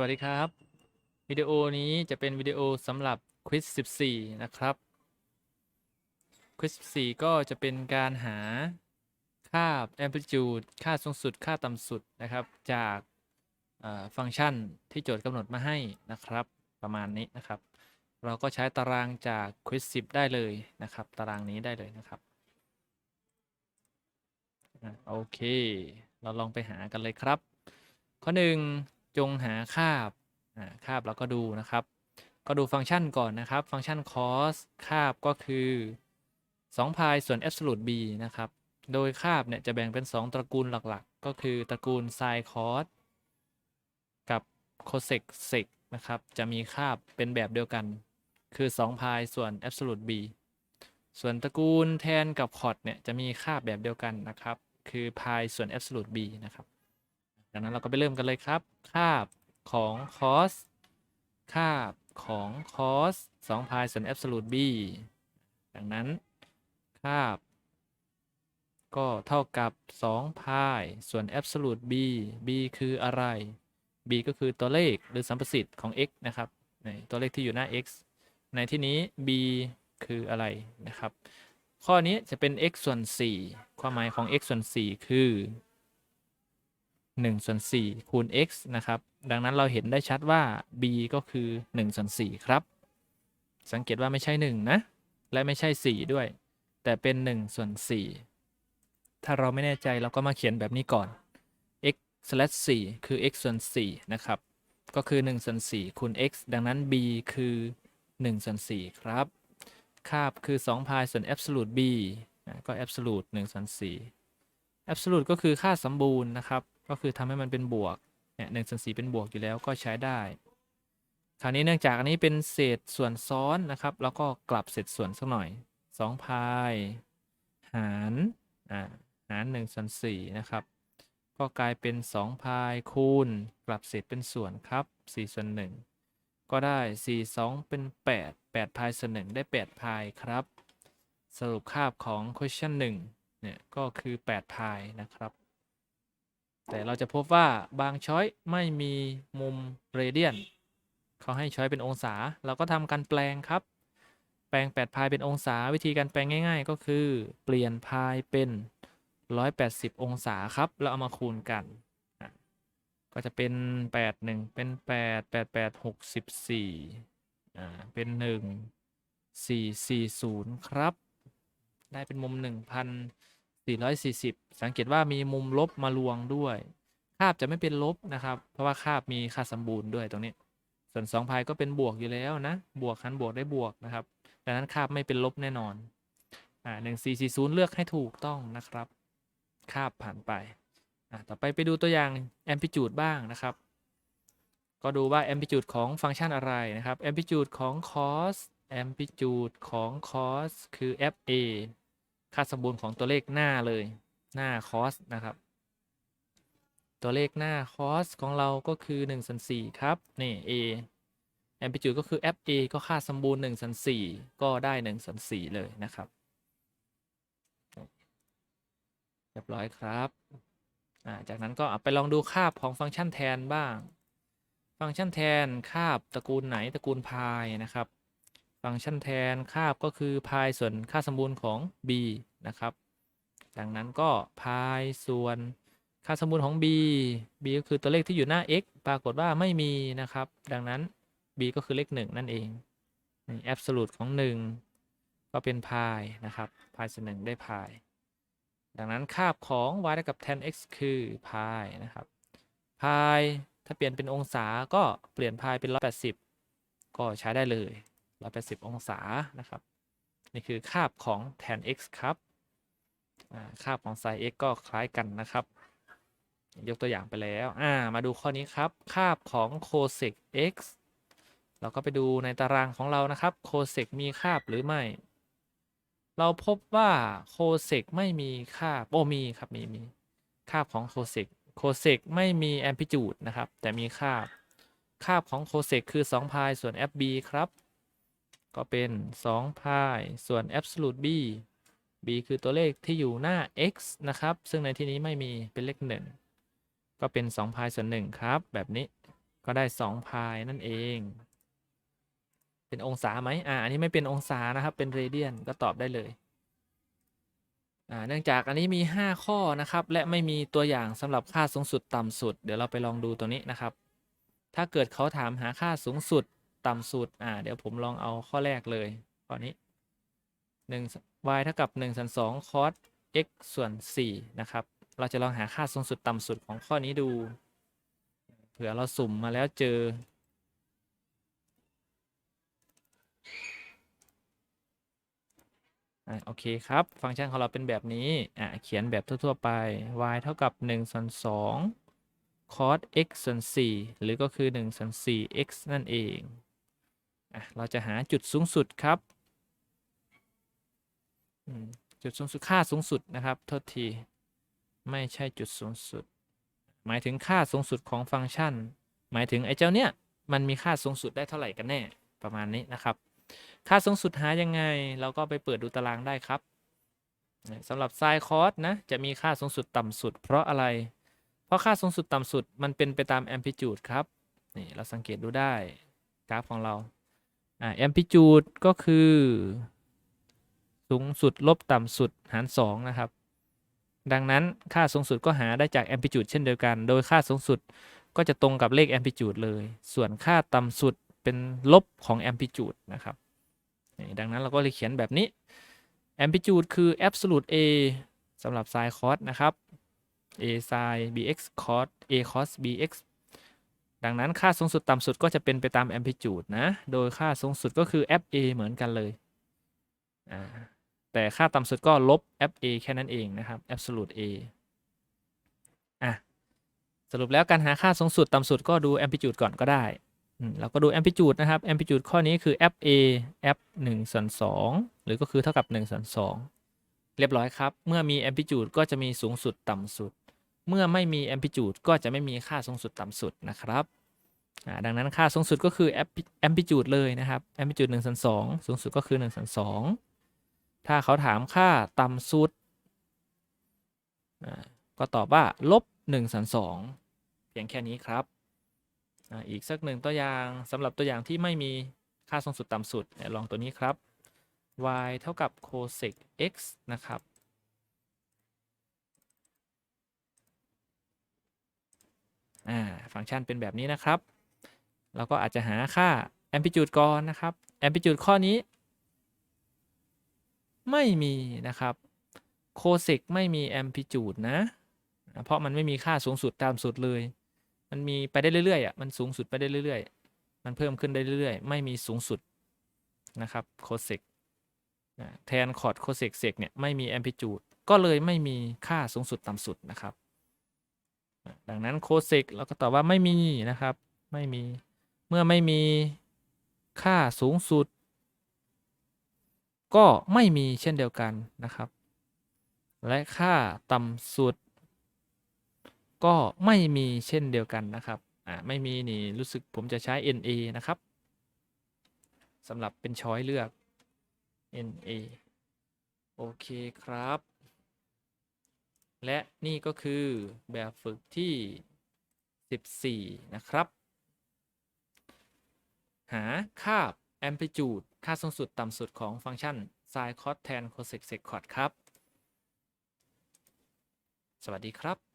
วัสดีครับ วิดีโอนี้จะเป็นวิดีโอสำหรับควิส14 นะครับควิส14 ก็จะเป็นการหาค่า amplitude ค่าสูงสุด ค่าต่ำสุดนะครับ จากฟังก์ชันที่โจทย์กำหนดมาให้นะครับ ประมาณนี้นะครับ เราก็ใช้ตารางจากควิส10 ได้เลยนะครับ ตารางนี้ได้เลยนะครับโอเค เราลองไปหากันเลยครับ ข้อหนึ่ง จงหาคาบอ่าคาบเราก็ดูนะครับ ก็ดูฟังก์ชันก่อนนะครับ ฟังก์ชัน cos คาบก็คือ2พายส่วน absolute b นะครับ โดยคาบเนี่ยจะแบ่งเป็น 2 ตระกูลหลักๆ ก็คือตระกูล sin cos กับ cosec sec นะครับ จะมีคาบเป็นแบบเดียวกัน คือ2พายส่วน absolute b ส่วนตระกูลแทนกับ cot เนี่ยจะมีคาบแบบเดียวกันนะครับ คือพายส่วน absolute b นะครับ ดังนั้นเราก็ไปเริ่มกันเลยครับ คาบของ cos คาบของ cos 2พายส่วน absolute b ดังนั้น คาบ ก็เท่ากับ2พายส่วน absolute b b คืออะไร b ก็คือตัวเลขหรือสัมประสิทธิ์ของ x นะครับนี่ตัวเลขที่อยู่หน้า x ในที่นี้ b คืออะไรนะครับ ข้อนี้จะเป็น x ส่วน 4 ความหมายของ x ส่วน 4 คือ 1ส่วน4คูณ x นะครับ ดังนั้นเราเห็นได้ชัดว่า b ก็คือ1ส่วน4ครับ สังเกตว่าไม่ใช่ 1 นะ และไม่ใช่ 4 ด้วย แต่เป็น1ส่วน4ถ้าเราไม่แน่ใจเราก็มาเขียนแบบนี้ก่อน x 4คือ x ส่วน4นะครับ ก็คือ1ส่วน4คูณ x ดังนั้น b คือ1ส่วน4ครับ คาบคือ2พายส่วน absolute b อะก็ absolute 1ส่วน4 absolute ก็คือค่าสมบูรณ์นะครับ ก็คือทำให้มันเป็นบวกเนี่ยหนึ่งส่วนสี่เป็นบวกอยู่แล้วก็ใช้ได้ คราวนี้เนื่องจากอันนี้เป็นเศษส่วนซ้อนนะครับ แล้วก็กลับเศษส่วนสักหน่อย2พายหารอ่าหาร1ส่วน4นะครับ ก็กลายเป็น2พายคูณ กลับเศษเป็นส่วนครับ4ส่วน1ก็ได้ 4 2 เป็น 8 8พายส่วน1ได้ 8พายครับ สรุปคาบของ question 1เนี่ยก็คือ 8พายนะครับ แต่เราจะพบว่าบางช้อยไม่มีมุมเรเดียนเขาให้ช้อยเป็นองศา เราก็ทำการแปลงครับ แปลง8พายเป็นองศา วิธีการแปลงง่าย ๆ ก็คือ เปลี่ยนพายเป็น 180 องศาครับแล้วเอามาคูณกัน ก็จะเป็น 8 1 เป็น 8 8 8 64อ่าเป็น 1 4 4 0 ครับ ได้เป็นมุม 440 สังเกตว่ามีมุมลบมาลวงด้วย คาบจะไม่เป็นลบนะครับ เพราะว่าคาบมีค่าสมบูรณ์ด้วยตรงนี้ ส่วน2พายก็เป็นบวกอยู่แล้วนะ บวกหันบวกได้บวกนะครับ ดังนั้นคาบไม่เป็นลบแน่นอน อ่า1440 เลือกให้ถูกต้องนะครับ คาบผ่านไป อ่าต่อไปไปดูตัวอย่าง amplitude บ้างนะครับ ก็ดูว่า amplitude ของฟังก์ชันอะไรนะครับ amplitude ของ cos amplitude ของ cos คือ fa ค่าสมบูรณ์ของตัวเลขหน้าเลยหน้า cos นะครับ ตัวเลขหน้า cos ของเราก็คือ1ส่วน4ครับ นี่ a amplitude ก็คือ fa ก็ค่าสมบูรณ์1ส่วน4ก็ได้1ส่วน4เลยนะครับเรียบร้อยครับ จากนั้นก็ไปลองดูคาบของฟังก์ชันแทนบ้าง ฟังก์ชันแทนคาบตระกูลไหนตระกูลพายนะครับ ฟังก์ชันแทนคาบก็คือพายส่วนค่าสมบูรณ์ของ b นะครับ ดังนั้นก็พายส่วนค่าสมบูรณ์ของ b b ก็คือตัวเลขที่อยู่หน้า x ปรากฏว่าไม่มีนะครับ ดังนั้น b ก็คือเลข 1 นั่นเองนี่ absolute ของ 1 ก็เป็นพายนะครับพายส่วน1ได้พาย ดังนั้นคาบของ y เท่ากับ tan x คือพายนะครับพายถ้าเปลี่ยนเป็นองศาก็เปลี่ยนพายเป็น 180 ก็ใช้ได้เลย 180 องศานะครับ นี่คือคาบของ tan x ครับอ่าคาบของ sin x ก็คล้ายกันนะครับ ยกตัวอย่างไปแล้วามาดูข้อนี้ครับคาบของ cosec x เราก็ไปดูในตารางของเรานะครับ cosec มีคาบหรือไม่ เราพบว่าโคเซกไม่มีค่าบโอ้มีครับมีมีคาบของโคเซกโคเซกไม่มีแอมพลิจูดนะครับ แต่มีคาบคาบของโคเซกคือ2พายส่วน fb ครับ ก็เป็น2พส่วน absolute b b คือตัวเลขที่อยู่หน้า x นะครับ ซึ่งในที่นี้ไม่มีเป็นเลข 1 ก็เป็น2พส่วน 1 ครับ แบบนี้ก็ได้2พนั่นเอง เป็นองศาไหมอ่าอันนี้ไม่เป็นองศานะครับ เป็นเรเดียนก็ตอบได้เลยอ่าเนื่องจากอันนี้มี 5 ข้อนะครับ และไม่มีตัวอย่างสำหรับค่าสูงสุดต่ำสุด เดี๋ยวเราไปลองดูตัวนี้นะครับ ถ้าเกิดเขาถามหาค่าสูงสุด ต่ำสุด อ่า เดี๋ยวผมลองเอาข้อแรกเลยข้อนี้1 y เท่ากับ1ส่วน2 cos x ส่วน 4 นะครับ เราจะลองหาค่าสูงสุดต่ำสุดของข้อนี้ดู เผื่อเราสุ่มมาแล้วเจอ อะโอเคครับ ฟังก์ชันของเราเป็นแบบนี้ อะเขียนแบบทั่ว ๆ ไป y เท่ากับ1ส่วน2 cos x ส่วน 4 หรือก็คือ1ส่วน4 x นั่นเอง เราจะหาจุดสูงสุดครับ จุดสูงสุดค่าสูงสุดนะครับโทษที ไม่ใช่จุดสูงสุด หมายถึงค่าสูงสุดของฟังก์ชัน หมายถึงไอ้เจ้าเนี้ยมันมีค่าสูงสุดได้เท่าไหร่กันแน่ประมาณนี้นะครับ ค่าสูงสุดหายังไง เราก็ไปเปิดดูตารางได้ครับสำหรับไซน์คอสนะจะมีค่าสูงสุดต่ำสุด เพราะอะไร เพราะค่าสูงสุดต่ำสุดมันเป็นไปตามแอมพลิจูดครับนี่เราสังเกตดูได้กราฟของเรา อ่าแอมพลิจูดก็คือ สูงสุดลบต่ำสุดหาร 2 นะครับ ดังนั้นค่าสูงสุดก็หาได้จากแอมพลิจูดเช่นเดียวกัน โดยค่าสูงสุดก็จะตรงกับเลขแอมพลิจูดเลย ส่วนค่าต่ำสุดเป็นลบของแอมพลิจูดนะครับ ดังนั้นเราก็เลยเขียนแบบนี้ amplitude คือ absolute a สำหรับ sin cos นะครับ a sin bx cos a cos bx ดังนั้นค่าสูงสุดต่ำสุดก็จะเป็นไปตาม amplitude นะ โดยค่าสูงสุดก็คือ f a เหมือนกันเลยแต่ค่าต่ำสุดก็ลบ f a แค่นั้นเองนะครับ absolute a อะสรุปแล้วการหาค่าสูงสุดต่ำสุดก็ดู amplitude ก่อนก็ได้เราก็ดู amplitude นะครับ amplitude ข้อนี้คือ f a f 1ส่วน2หรือก็คือเท่ากับ1ส่วน2เรียบร้อยครับ เมื่อมี amplitude ก็จะมีสูงสุดต่ำสุด เมื่อไม่มี amplitude ก็จะไม่มีค่าสูงสุดต่ำสุดนะครับดังนั้นค่าสูงสุดก็คือ amplitude เลยนะครับ amplitude 1ส่วน2สูงสุดก็คือ1ส่วน2ถ้าเขาถามค่าต่ำสุด ก็ตอบว่าลบ1ส่วน2เพียงแค่นี้ครับ อีกสักหนึ่งตัวอย่างสำหรับตัวอย่างที่ไม่มีค่าสูงสุดต่ำสุด ลองตัวนี้ครับ y เท่ากับ cosec x นะครับ อ่าฟังก์ชันเป็นแบบนี้นะครับ เราก็อาจจะหาค่า amplitude ก่อนนะครับ amplitude ข้อนี้ ไม่มีนะครับ cosec ไม่มี amplitude นะ เพราะมันไม่มีค่าสูงสุดตามสุดเลย มันมีไปได้เรื่อยๆอะมันสูงสุดไปได้เรื่อยๆ มันเพิ่มขึ้นได้เรื่อยๆ ไม่มีสูงสุดนะครับโคเซกแทนคอร์ดโคเซกเซกเนี่ยไม่มีแอมพลิจูดก็เลยไม่มีค่าสูงสุดต่ำสุดนะครับ ดังนั้นโคเซกเราก็ตอบว่าไม่มีนะครับ ไม่มี เมื่อไม่มีค่าสูงสุด ก็ไม่มีเช่นเดียวกันนะครับ และค่าต่ำสุด ก็ไม่มีเช่นเดียวกันนะครับอ่าไม่มีนี่รู้สึกผมจะใช้ NA นะครับสำหรับเป็นช้อยเลือก NA โอเคครับ และนี่ก็คือแบบฝึกที่ 14 นะครับ หาค่า amplitude ค่าสูงสุดต่ำสุดของฟังก์ชัน sin cos tan cosec sec cot ครับ สวัสดีครับ